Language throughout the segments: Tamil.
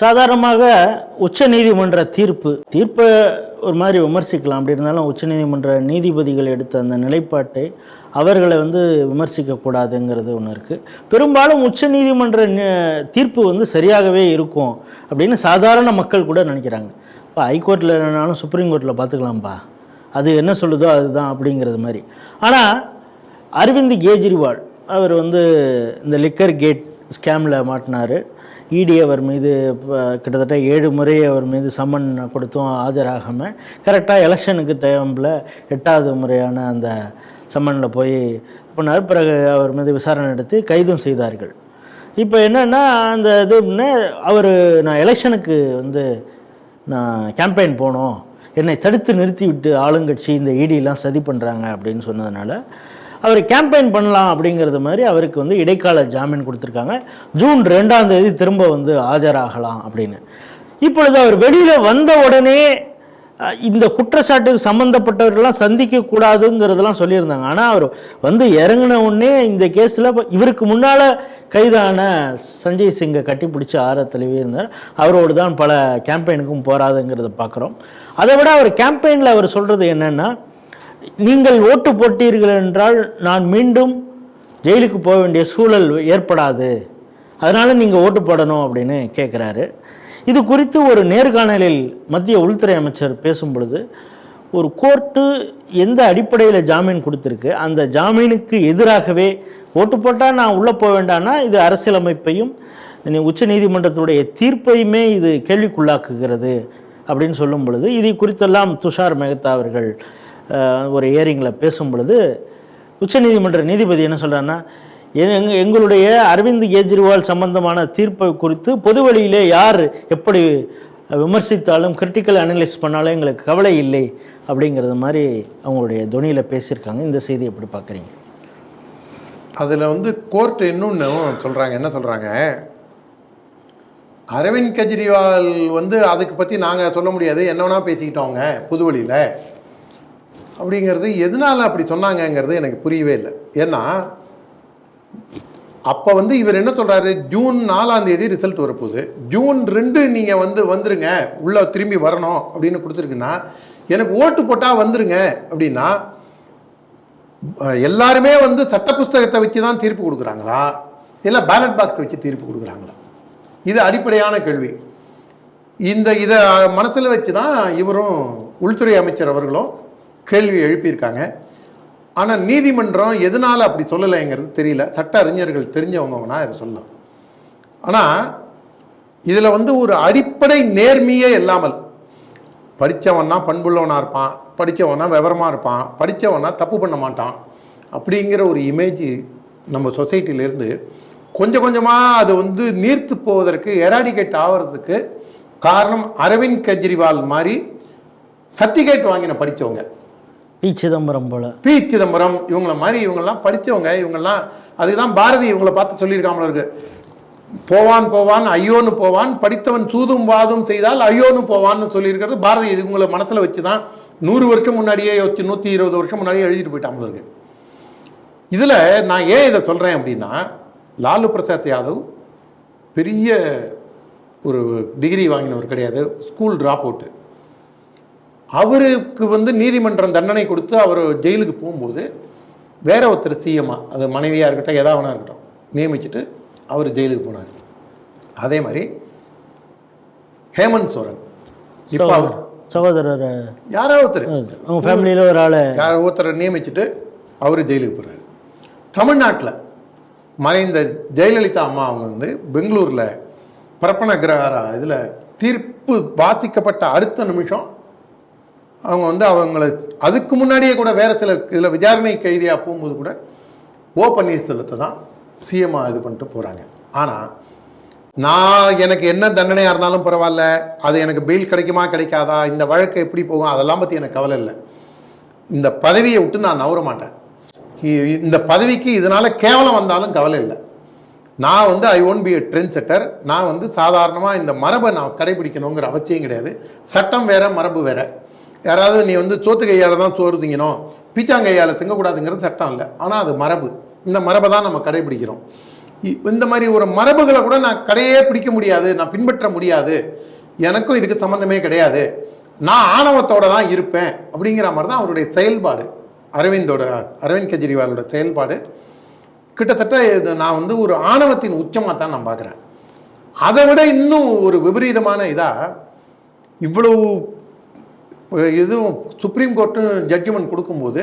சாதாரணமாக உச்ச நீதிமன்ற தீர்ப்பு தீர்ப்பை ஒரு மாதிரி விமர்சிக்கலாம். அப்படி இருந்தாலும் உச்ச நீதிமன்ற நீதிபதிகள் எடுத்த அந்த நிலைப்பாட்டை அவர்களை வந்து விமர்சிக்கக்கூடாதுங்கிறது ஒன்று இருக்குது பெரும்பாலும் உச்ச நீதிமன்ற நி- தீர்ப்பு வந்து சரியாகவே இருக்கும் அப்படின்னு சாதாரண மக்கள் கூட நினைக்கிறாங்க. இப்போ ஹைகோர்ட்டில் என்னன்னாலும் சுப்ரீம் கோர்ட்டில் பார்த்துக்கலாம்ப்பா அது என்ன சொல்லுதோ அதுதான் அப்படிங்கிறது மாதிரி. ஆனால் அரவிந்த் கெஜ்ரிவால் அவர் வந்து இந்த லிக்கர் கேட் ஸ்கேமில் மாட்டினார். இடி அவர் மீது கிட்டத்தட்ட ஏழு முறை அவர் மீது சம்மன் கொடுத்தும் ஆஜராகாமல் கரெக்டாக எலெக்ஷனுக்கு டைமில் எட்டாவது முறையான அந்த சம்மனில் போய் பண்ணார் பிறகு அவர் மீது விசாரணை நடத்தி கைதும் செய்தார்கள். இப்போ என்னென்னா அந்த இது அவர் நான் எலெக்ஷனுக்கு வந்து நான் கேம்பெயின் போனோம். என்னை தடுத்து நிறுத்தி விட்டு ஆளுங்கட்சி இந்த இடிலாம் சதி பண்ணுறாங்க அப்படின்னு சொன்னதுனால அவர் கேம்பெயின் பண்ணலாம் அப்படிங்கிறது மாதிரி அவருக்கு வந்து இடைக்கால ஜாமீன் கொடுத்துருக்காங்க. ஜூன் ரெண்டாம் தேதி திரும்ப வந்து ஆஜராகலாம் அப்படின்னு. இப்பொழுது அவர் வெளியில் வந்த உடனே இந்த குற்றச்சாட்டுக்கு சம்மந்தப்பட்டவர்கள்லாம் சந்திக்கக்கூடாதுங்கிறதெல்லாம் சொல்லியிருந்தாங்க. ஆனால் அவர் வந்து இறங்கின உடனே இந்த கேஸில் இவருக்கு முன்னால் கைதான சஞ்சய் சிங்கை கட்டி பிடிச்சி ஆற தழுவி இருந்தார். அவரோடு தான் பல கேம்பெயினுக்கும் போராதுங்கிறத பார்க்குறோம் அதை விட அவர் கேம்பெயினில் அவர் சொல்கிறது என்னென்னா நீங்கள் ஓட்டு போட்டீர்கள் என்றால் நான் மீண்டும் ஜெயிலுக்கு போக வேண்டிய சூழல் ஏற்படாது. அதனால் நீங்கள் ஓட்டு போடணும் அப்படின்னு கேட்குறாரு இது குறித்து ஒரு நேர்காணலில் மத்திய உள்துறை அமைச்சர் பேசும் பொழுது ஒரு கோர்ட்டு எந்த அடிப்படையில் ஜாமீன் கொடுத்துருக்கு அந்த ஜாமீனுக்கு எதிராகவே ஓட்டு போட்டால் நான் உள்ளே போக வேண்டாம்னா இது அரசியலமைப்பையும் உச்ச நீதிமன்றத்துடைய தீர்ப்பையுமே இது கேள்விக்குள்ளாக்குகிறது அப்படின்னு சொல்லும் பொழுது இதை குறித்தெல்லாம் துஷார் மெஹ்தா அவர்கள் ஒரு ஏரிங்கில் பேசும் பொழுது உச்சநீதிமன்ற நீதிபதி என்ன சொல்கிறாருன்னா எங்க எங்களுடைய அரவிந்த் கெஜ்ரிவால் சம்பந்தமான தீர்ப்பை குறித்து பொது வழியிலே யார் எப்படி விமர்சித்தாலும் கிரிட்டிக்கல் அனலைஸ் பண்ணாலும் எங்களுக்கு கவலை இல்லை அப்படிங்கிறது மாதிரி அவங்களுடைய துணியில் பேசியிருக்காங்க. இந்த செய்தி எப்படி பார்க்குறீங்க? அதில் வந்து கோர்ட் இன்னொன்று சொல்கிறாங்க என்ன சொல்கிறாங்க அரவிந்த் கெஜ்ரிவால் வந்து அதுக்கு பற்றி நாங்கள் சொல்ல முடியாது. என்ன வேணால் பேசிக்கிட்டோங்க புதுவழியில் அப்படிங்கிறது எதனால் அப்படி சொன்னாங்கங்கிறது எனக்கு புரியவே இல்லை. ஏன்னா அப்போ வந்து இவர் என்ன சொல்கிறாரு ஜூன் நாலாம் தேதி ரிசல்ட் வரப்போகுது. ஜூன் ரெண்டு நீங்கள் வந்து வந்துருங்க உள்ளே திரும்பி வரணும் அப்படின்னு கொடுத்துருக்குன்னா எனக்கு ஓட்டு போட்டால் வந்துருங்க அப்படின்னா எல்லாருமே வந்து சட்ட புஸ்தகத்தை வச்சு தான் தீர்ப்பு கொடுக்குறாங்களா? இல்லை பேலட் பாக்ஸ் வச்சு தீர்ப்பு கொடுக்குறாங்களா? இது அடிப்படையான கேள்வி. இந்த இதை மனசில் வச்சு தான் இவரும் உள்துறை அமைச்சர் அவர்களும் கேள்வி எழுப்பியிருக்காங்க. ஆனால் நீதிமன்றம் எதனால் அப்படி சொல்லலைங்கிறது தெரியல. சட்ட அறிஞர்கள் தெரிஞ்சவங்கன்னா இதை சொல்லலாம். ஆனால் இதில் வந்து ஒரு அடிப்படை நேர்மையே இல்லாமல் படித்தவன்னா பண்புள்ளவனாக இருப்பான் படித்தவனா விவரமாக இருப்பான் படித்தவனா தப்பு பண்ண மாட்டான் அப்படிங்கிற ஒரு இமேஜ் நம்ம சொசைட்டிலேருந்து கொஞ்சம் கொஞ்சமாக அது வந்து நீர்த்து போவதற்கு எராடிகேட் ஆகிறதுக்கு காரணம் அரவிந்த் கெஜ்ரிவால் மாதிரி சர்டிஃபிகேட் வாங்கின படித்தவங்க பி சிதம்பரம் போல. பி சிதம்பரம் இவங்கள மாதிரி இவங்கெல்லாம் படித்தவங்க இவங்கெல்லாம் அதுக்கு தான் பாரதி இவங்கள பார்த்து சொல்லியிருக்காமல இருக்கு. போவான் போவான் ஐயோன்னு போவான் படித்தவன் சூதும் வாதும் செய்தால் ஐயோன்னு போவான்னு சொல்லியிருக்கிறது பாரதி. இது உங்களை மனசில் வச்சு தான் நூறு வருஷம் முன்னாடியே வச்சு நூற்றி இருபது வருஷம் முன்னாடியே எழுதிட்டு போயிட்டாமல் இருக்கு. இதில் நான் ஏன் இதை சொல்கிறேன் அப்படின்னா லாலு பிரசாத் யாதவ் பெரிய ஒரு டிகிரி வாங்கினவர் கிடையாது ஸ்கூல் ட்ராப் அவுட்டு அவருக்கு வந்து நீதிமன்றம் தண்டனை கொடுத்து அவர் ஜெயிலுக்கு போகும்போது வேற ஒருத்தர் சிஎம்மா அது மனைவியாக இருக்கட்டும் எதாவனா இருக்கட்டும் நியமிச்சுட்டு அவர் ஜெயிலுக்கு போனார். அதே மாதிரி ஹேமந்த் சோரன். இப்போ அவர் சகோதரர் யாரோ ஒருத்தர். அவங்க ஃபேமிலியில் ஒரு ஆளை. யார் ஒருத்தரை நியமிச்சுட்டு அவர் ஜெயிலுக்கு போகிறார் தமிழ்நாட்டில் மறைந்த ஜெயலலிதா அம்மா அவங்க வந்து பெங்களூரில் பரப்பன கிரகாரா இதில் தீர்ப்பு வாசிக்கப்பட்ட அடுத்த நிமிஷம் அவங்க வந்து அவங்கள அதுக்கு முன்னாடியே கூட வேறு சில இதில் விசாரணை கைதியாக போகும்போது கூட ஓ பன்னீர்செல்வத்தை தான் சிஎம்மா இது பண்ணிட்டு போகிறாங்க ஆனால் நான் எனக்கு என்ன தண்டனையாக இருந்தாலும் பரவாயில்ல அது எனக்கு பெயில் கிடைக்குமா கிடைக்காதா இந்த வழக்கு எப்படி போகும் அதெல்லாம் பற்றி எனக்கு கவலை இல்லை. இந்த பதவியை விட்டு நான் நவர மாட்டேன். இந்த பதவிக்கு இதனால் கேவலம் வந்தாலும் கவலை இல்லை. நான் வந்து I won't be a trend setter நான் வந்து சாதாரணமாக இந்த மரபை நான் கடைபிடிக்கணுங்கிற அவசியம் கிடையாது. சட்டம் வேற மரபு வேறு. யாராவது நீ வந்து சோத்து கையால் தான் சோறு திங்கணும் பீச்சாங்கையால் திங்கக்கூடாதுங்கிறது சட்டம் இல்லை. ஆனால் அது மரபு. இந்த மரபை தான் நம்ம கடைபிடிக்கிறோம். இ- இந்த மாதிரி ஒரு மரபுகளை கூட நான் கடையே பிடிக்க முடியாது நான் பின்பற்ற முடியாது. எனக்கும் இதுக்கு சம்மந்தமே கிடையாது. நான் ஆணவத்தோடு தான் இருப்பேன் அப்படிங்கிற மாதிரி தான் அவருடைய செயல்பாடு. அரவிந்தோட அரவிந்த் கெஜ்ரிவாலோட செயல்பாடு. கிட்டத்தட்ட இது நான் வந்து ஒரு ஆணவத்தின் உச்சமாக தான் நான் பார்க்குறேன். அதை விட இன்னும் ஒரு விபரீதமான இதாக இவ்வளவு இதுவும் சுப்ரீம் கோர்ட்டு ஜட்ஜ்மெண்ட் கொடுக்கும்போது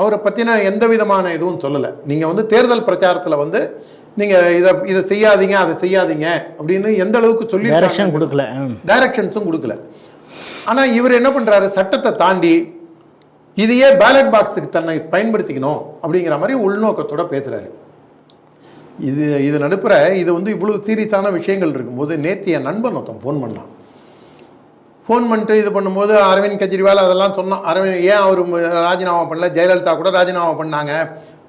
அவரை பற்றின எந்த விதமான இதுவும் சொல்லலை. நீங்கள் வந்து தேர்தல் பிரச்சாரத்தில் வந்து நீங்கள் இதை இதை செய்யாதீங்க அதை செய்யாதீங்க அப்படின்னு எந்த அளவுக்கு சொல்லி டைரக்ஷன் கொடுக்கல. டைரக்ஷன்ஸும் கொடுக்கல. ஆனால் இவர் என்ன பண்ணுறாரு சட்டத்தை தாண்டி இதையே பேலட் பாக்ஸுக்கு தன்னை பயன்படுத்திக்கணும் அப்படிங்கிற மாதிரி உள்நோக்கத்தோட பேசுகிறாரு இது இது நடுப்புற இது வந்து இவ்வளவு சீரியஸான விஷயங்கள் இருக்கும்போது நேற்று என் நண்பன் ஒருத்தன் ஃபோன் பண்ணான். ஃபோன் பண்ணிட்டு இது பண்ணும்போது அரவிந்த் கெஜ்ரிவால் அதெல்லாம் சொன்னான். அரவிந்த் ஏன் அவர் ராஜினாமா பண்ணல? ஜெயலலிதா கூட ராஜினாமா பண்ணாங்க.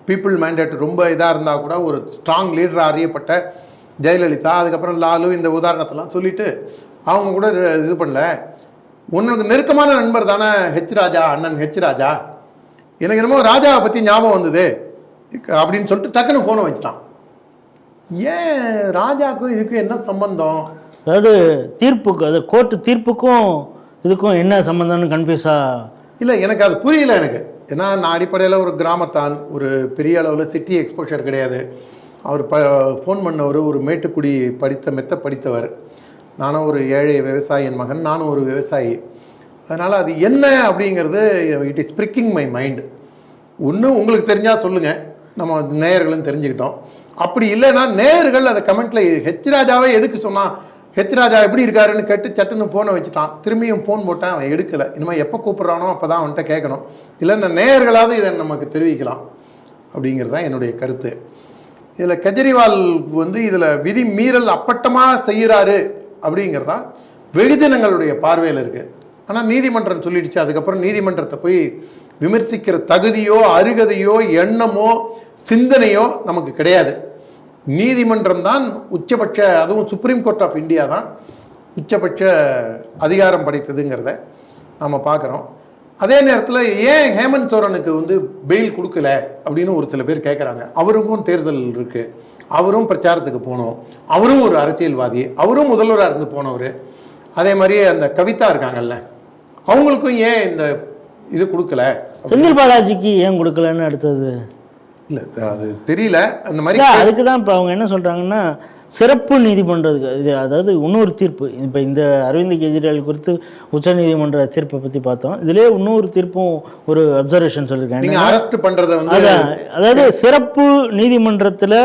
பீப்புள் மேண்டேட் ரொம்ப இதாக இருந்தால் கூட ஒரு ஸ்ட்ராங் லீடராக அறியப்பட்ட ஜெயலலிதா அதுக்கப்புறம் லாலு இந்த உதாரணத்தெல்லாம் சொல்லிட்டு அவங்க கூட இது பண்ணல. உனக்கு நெருக்கமான நண்பர் தானே ஹெச் ராஜா அண்ணன் ஹெச் ராஜா? எனக்கு என்னமோ ராஜாவை பற்றி ஞாபகம் வந்தது. அப்படின்னு சொல்லிட்டு டக்குன்னு ஃபோனை வச்சுட்டான். ஏன் ராஜாவுக்கும் இதுக்கும் என்ன சம்பந்தம்? அதாவது தீர்ப்புக்கு அது கோர்ட்டு தீர்ப்புக்கும் இதுக்கும் என்ன சம்மந்தம்னு கன்ஃபியூஸாக இல்லை எனக்கு அது புரியல எனக்கு. ஏன்னா நான் அடிப்படையில் ஒரு கிராமத்தான் ஒரு பெரிய அளவில் சிட்டி எக்ஸ்போஷர் கிடையாது. அவர் ப ஃபோன் பண்ணவர் ஒரு மேட்டுக்குடி படித்த மெத்த படித்தவர். நானும் ஒரு ஏழை விவசாயியின் மகன் நானும் ஒரு விவசாயி. அதனால் அது என்ன அப்படிங்கிறது it is pricking my mind ஒன்று உங்களுக்கு தெரிஞ்சால் சொல்லுங்கள் நம்ம நேயர்களும் தெரிஞ்சுக்கிட்டோம். அப்படி இல்லைன்னா நேயர்கள் அதை கமெண்ட்டில் ஹெச் ராஜாவே எதுக்கு சொன்னால் ஹெச்ராஜா எப்படி இருக்காருன்னு கேட்டு சட்டுன்னு ஃபோனை வச்சுட்டான். திரும்பியும் ஃபோன் போட்டேன் அவன் எடுக்கலை. இனிமேல் எப்போ கூப்பிட்றானோ அப்போ தான் அவன்கிட்ட கேட்கணும். இல்லைன்னா நேயர்களாவது இதை நமக்கு தெரிவிக்கலாம். அப்படிங்கிறது தான் என்னுடைய கருத்து. இதில் கெஜ்ரிவால் வந்து இதில் விதி மீறல் அப்பட்டமாக செய்கிறாரு அப்படிங்கிறது தான் வெகுஜனங்களுடைய பார்வையில் இருக்குது ஆனால் நீதிமன்றம் சொல்லிடுச்சு. அதுக்கப்புறம் நீதிமன்றத்தை போய் விமர்சிக்கிற தகுதியோ அருகதையோ எண்ணமோ சிந்தனையோ நமக்கு கிடையாது. நீதிமன்றம் தான் உச்சபட்ச அதுவும் சுப்ரீம் கோர்ட் ஆஃப் இந்தியா தான் உச்சபட்ச அதிகாரம் படைத்ததுங்கிறத நம்ம பார்க்குறோம். அதே நேரத்தில் ஏன் ஹேமந்த் சோரனுக்கு வந்து பெயில் கொடுக்கல அப்படின்னு ஒரு சில பேர் கேட்குறாங்க அவருக்கும் தேர்தல் இருக்குது அவரும் பிரச்சாரத்துக்கு போனோம் அவரும் ஒரு அரசியல்வாதி. அவரும் முதல்வராக இருந்து போனவர். அதே மாதிரி அந்த கவிதா இருக்காங்கல்ல. அவங்களுக்கும் ஏன் இந்த இது கொடுக்கல? செந்தில் பாலாஜிக்கு ஏன் கொடுக்கலன்னு அடுத்தது இல்லை அது தெரியல. அந்த மாதிரி அதுக்கு தான் இப்போ அவங்க என்ன சொல்கிறாங்கன்னா சிறப்பு நீதிமன்றத்துக்கு இது அதாவது இன்னொரு தீர்ப்பு. இப்போ இந்த அரவிந்த் கெஜ்ரிவால் குறித்து உச்சநீதிமன்ற தீர்ப்பை பற்றி பார்த்தோம். இதுலேயே இன்னொரு தீர்ப்பும் ஒரு அப்சர்வேஷன் சொல்லியிருக்காங்க. அரெஸ்ட் பண்றத வந்து அதான் அதாவது சிறப்பு நீதிமன்றத்தில்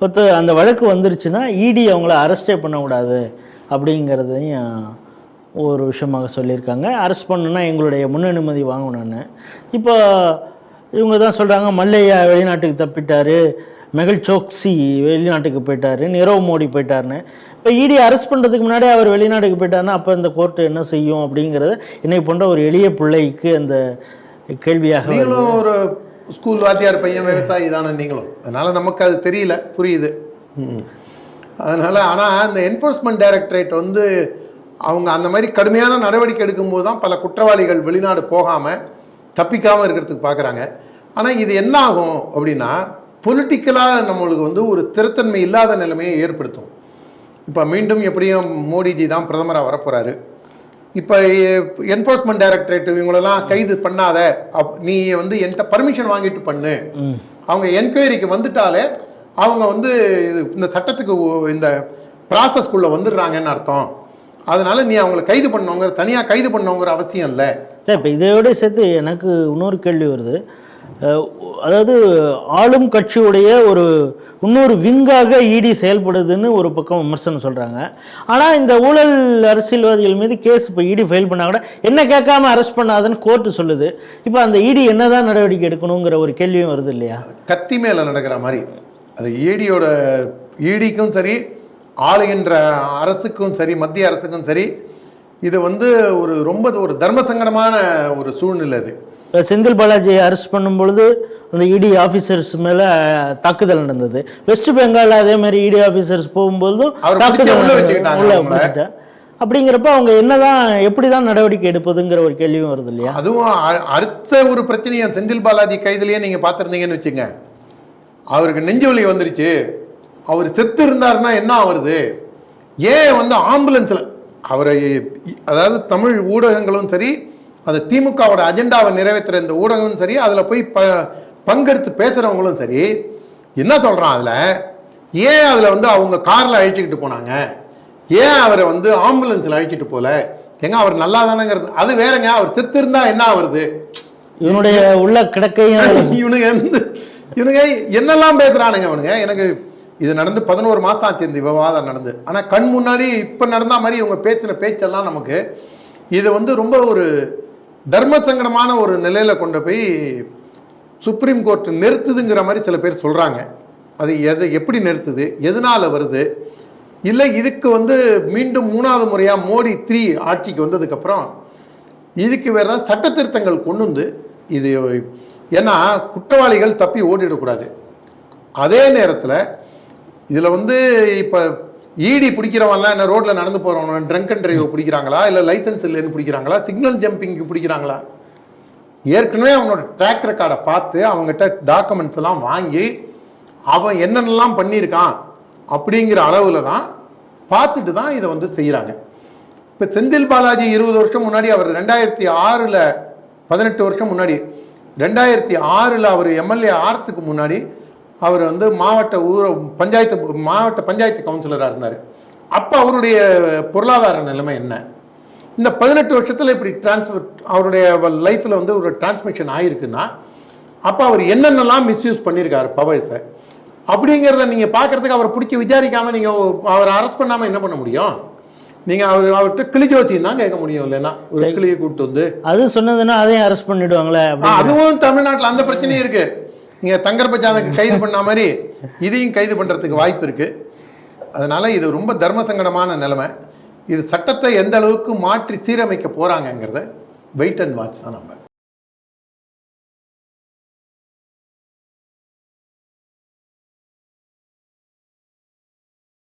ஒருத்த அந்த வழக்கு வந்துருச்சுன்னா இடி அவங்கள அரெஸ்டே பண்ணக்கூடாது அப்படிங்கிறதையும் ஒரு விஷயமாக சொல்லியிருக்காங்க. அரெஸ்ட் பண்ணுன்னா எங்களுடைய முன் அனுமதி வாங்கணும்னு இப்போ இவங்க தான் சொல்கிறாங்க மல்லையா வெளிநாட்டுக்கு தப்பிட்டாரு மெகுல் சோக்சி வெளிநாட்டுக்கு போயிட்டாரு நிரவ் மோடி போயிட்டாருன்னு. இப்போ இடி அரெஸ்ட் பண்ணுறதுக்கு முன்னாடி அவர் வெளிநாட்டுக்கு போயிட்டார்னா அப்போ இந்த கோர்ட்டு என்ன செய்யும் அப்படிங்கிறத என்னை போன்ற ஒரு எளிய பிள்ளைக்கு அந்த கேள்வியாக நீங்களும் ஒரு ஸ்கூல் வாத்தியார் பையன் விவசாயி தானே நீங்களும். அதனால் நமக்கு அது தெரியல புரியுது. ம். ஆனால் அந்த என்ஃபோர்ஸ்மெண்ட் டைரக்டரேட் வந்து அவங்க அந்த மாதிரி கடுமையான நடவடிக்கை எடுக்கும்போது தான் பல குற்றவாளிகள் வெளிநாடு போகாமல் தப்பிக்காமல் இருக்கிறதுக்கு பார்க்குறாங்க ஆனால் இது என்ன ஆகும் அப்படின்னா பொலிட்டிக்கலாக நம்மளுக்கு வந்து ஒரு ஸ்திரத்தன்மை இல்லாத நிலைமையை ஏற்படுத்தும். இப்போ மீண்டும் எப்படியும் மோடிஜி தான் பிரதமராக வரப்போகிறாரு இப்போ என்ஃபோர்ஸ்மெண்ட் டைரக்டரேட் இவங்களெல்லாம் கைது பண்ணாத அப் நீ வந்து என்கிட்ட பர்மிஷன் வாங்கிட்டு பண்ணு. அவங்க என்கொயரிக்கு வந்துட்டாலே அவங்க வந்து இது இந்த சட்டத்துக்கு இந்த ப்ராசஸ்க்குள்ளே வந்துடுறாங்கன்னு அர்த்தம். அதனால நீ அவங்கள கைது பண்ணவங்க தனியாக கைது பண்ணவங்கிற அவசியம் இல்லை. இல்லை இப்போ இதையோட சேர்த்து எனக்கு இன்னொரு கேள்வி வருது. அதாவது ஆளும் கட்சியுடைய ஒரு இன்னொரு விங்காக இடி செயல்படுதுன்னு ஒரு பக்கம் விமர்சனம் சொல்கிறாங்க ஆனால் இந்த ஊழல் அரசியல்வாதிகள் மீது கேஸ் இப்போ இடி ஃபைல் பண்ணால் கூட என்ன கேட்காம அரெஸ்ட் பண்ணாதுன்னு கோர்ட்டு சொல்லுது. இப்போ அந்த இடி என்னதான் நடவடிக்கை எடுக்கணுங்கிற ஒரு கேள்வியும் வருது இல்லையா? கத்தி மேலே நடக்கிற மாதிரி. அது ஈடியோட ஈடிக்கும் சரி ஆளுகின்ற அரசுக்கும் சரி மத்திய அரசுக்கும் சரி இது வந்து ஒரு ரொம்ப ஒரு தர்ம சங்கடமான ஒரு சூழ்நிலை அது. செந்தில் பாலாஜியை அரெஸ்ட் பண்ணும் பொழுது அந்த இடி ஆஃபீஸர்ஸ் மேலே தாக்குதல் நடந்தது. வெஸ்ட் பெங்கால் அதே மாதிரி இடி ஆஃபீஸர்ஸ் போகும்போதும் தாக்குதல். அப்படிங்கிறப்ப அவங்க என்னதான் எப்படி தான் நடவடிக்கை எடுப்பதுங்கிற ஒரு கேள்வியும் வருது இல்லையா? அதுவும் அடுத்த ஒரு பிரச்சனையும் செந்தில் பாலாஜி கைதுலயே நீங்க பார்த்துருந்தீங்கன்னு வச்சுங்க அவருக்கு நெஞ்சு வலி வந்துருச்சு. அவர் செத்து இருந்தாருன்னா என்ன ஆகுறது ஏன் வந்து ஆம்புலன்ஸில் அவரை அதாவது தமிழ் ஊடகங்களும் சரி அந்த திமுகவோட அஜெண்டாவை நிறைவேற்றுற இந்த ஊடகமும் சரி அதில் போய் ப பங்கெடுத்து பேசுகிறவங்களும் சரி என்ன சொல்கிறான் அதில்? ஏன் அதில் வந்து அவங்க காரில் அழைச்சிக்கிட்டு போனாங்க? ஏன் அவரை வந்து ஆம்புலன்ஸில் அழைச்சிட்டு போகல ஏங்க அவர் நல்லா தானேங்கிறது அது வேறங்க அவர் செத்து இருந்தா என்ன ஆகுறது இவனுடைய உள்ள கிடக்கையும் இவனுங்க இவனுங்க என்னெல்லாம் பேசுறானுங்க அவனுங்க எனக்கு இது நடந்து பதினோரு மாதம் ஆச்சு இந்த விவாதம் நடந்து. ஆனால் கண் முன்னாடி இப்போ நடந்த மாதிரி இவங்க பேசுகிற பேச்செல்லாம் நமக்கு இது வந்து ரொம்ப ஒரு தர்ம சங்கடமான ஒரு நிலையில் கொண்டு போய் சுப்ரீம் கோர்ட் நிறுத்துதுங்கிற மாதிரி சில பேர் சொல்கிறாங்க அது எது எப்படி நிறுத்துது எதனால் வருது? இல்லை இதுக்கு வந்து மீண்டும் மூணாவது முறையாக மோடி த்ரீ ஆட்சிக்கு வந்ததுக்கப்புறம் இதுக்கு வேறு ஏதாவது சட்ட திருத்தங்கள் கொண்டு வந்து இது ஏன்னா குற்றவாளிகள் தப்பி ஓடிடக்கூடாது. அதே நேரத்தில் இதில் வந்து இப்போ ஈடி பிடிக்கிறவன்லாம் என்ன ரோட்டில் நடந்து போகிறவன் ட்ரங்க் அண்ட் டிரைவ் பிடிக்கிறாங்களா? இல்லை லைசன்ஸ் இல்லைன்னு பிடிக்கிறாங்களா? சிக்னல் ஜம்பிங்க்கு பிடிக்கிறாங்களா? ஏற்கனவே அவனோட ட்ராக் ரெக்கார்டை பார்த்து அவங்ககிட்ட டாக்குமெண்ட்ஸ் எல்லாம் வாங்கி அவன் என்னென்னலாம் பண்ணியிருக்கான் அப்படிங்கிற அளவில் தான் பார்த்துட்டு தான் இதை வந்து செய்கிறாங்க இப்போ செந்தில் பாலாஜி இருபது வருஷம் முன்னாடி அவர் ரெண்டாயிரத்தி ஆறில் பதினெட்டு வருஷம் முன்னாடி ரெண்டாயிரத்தி ஆறில் அவர் எம்எல்ஏ ஆறத்துக்கு முன்னாடி அவர் வந்து மாவட்ட ஊர பஞ்சாயத்து மாவட்ட பஞ்சாயத்து கவுன்சிலராக இருந்தார். அப்போ அவருடைய பொருளாதார நிலைமை என்ன? இந்த பதினெட்டு வருஷத்தில் இப்படி டிரான்ஸ்ஃபர் அவருடைய லைஃப்பில் வந்து ஒரு டிரான்ஸ்மிஷன் ஆயிருக்குன்னா அப்போ அவர் என்னென்னலாம் மிஸ்யூஸ் பண்ணியிருக்காரு பவர்ஸை அப்படிங்கிறத நீங்கள் பார்க்குறதுக்கு அவரை பிடிச்சி விசாரிக்காமல் நீங்கள் அவரை அரெஸ்ட் பண்ணாமல் என்ன பண்ண முடியும்? நீங்கள் அவர் அவர்கிட்ட கிளி ஜோசியம் தான் கேட்க முடியும் இல்லைன்னா? ஒரு கிளியை கூப்பிட்டு வந்து அது சொன்னதுன்னா அதையும் அரெஸ்ட் பண்ணிடுவாங்களே அதுவும் தமிழ்நாட்டில் அந்த பிரச்சனையும் இருக்கு. நீங்கள் தங்கர் கைது பண்ண மாதிரி இதையும் கைது பண்ணுறதுக்கு வாய்ப்பு இருக்குது அதனால் இது ரொம்ப தர்ம சங்கடமான நிலைமை. இது சட்டத்தை எந்த அளவுக்கு மாற்றி சீரமைக்க போகிறாங்கங்கிறத வெயிட் அண்ட் வாட்ச் தான் நம்ம.